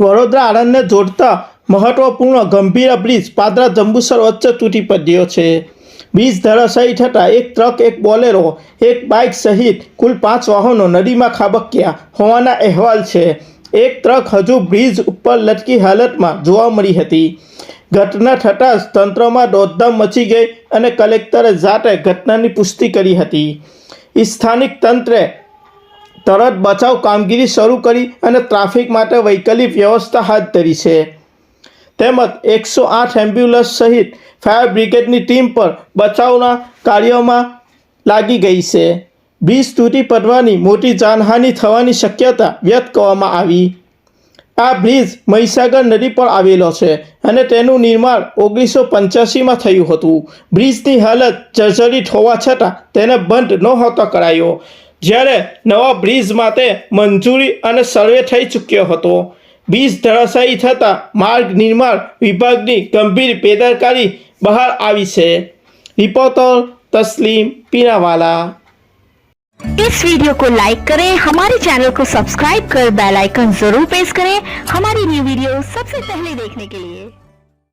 વડોદરા આણંદને જોડતા મહત્વપૂર્ણ ગંભીર બ્રિજ પાદરા જંબુસર વચ્ચે તૂટી પડ્યો છે. બ્રિજ ધરાશાયી થતાં એક ટ્રક, એક બોલેરો, એક બાઇક સહિત કુલ પાંચ વાહનો નદીમાં ખાબક્યા હોવાના અહેવાલ છે. એક ટ્રક હજુ બ્રિજ ઉપર લટકી હાલતમાં જોવા મળી હતી. ઘટના થતાં જ તંત્રમાં દોડધામ મચી ગઈ અને કલેક્ટરે જાતે ઘટનાની પુષ્ટિ કરી હતી. સ્થાનિક તંત્રે તરત બચાવ કામગીરી શરૂ કરી અને ટ્રાફિક માટે વૈકલ્પિક વ્યવસ્થા હાથ ધરી છે. તેમજ એકસો આઠ એમ્બ્યુલન્સ સહિત ફાયર બ્રિગેડની ટીમ પર બચાવના કાર્યોમાં લાગી ગઈ છે. બ્રિજ તૂટી પડવાની મોટી જાનહાનિ થવાની શક્યતા વ્યક્ત કરવામાં આવી. આ બ્રિજ મહીસાગર નદી પર આવેલો છે અને તેનું નિર્માણ ઓગણીસો પંચ્યાસીમાં થયું હતું. બ્રિજની હાલત જર્જરિત હોવા છતાં તેને બંધ નહોતો કરાયો. જ્યારે નવા બ્રિજ માટે મંજૂરી અને સર્વે થઈ ચૂક્યો હતો બ્રિજ ધરાશાયી થતાં માર્ગ નિર્માણ વિભાગની ગંભીર બેદરકારી બહાર આવી છે રિપોર્ટર તસ્લીમ પીનાવાલા इस वीडियो को लाइक करें हमारे चैनल को सब्सक्राइब कर बेल आइकन जरूर प्रेस करें हमारी न्यू वीडियो सबसे पहले देखने के लिए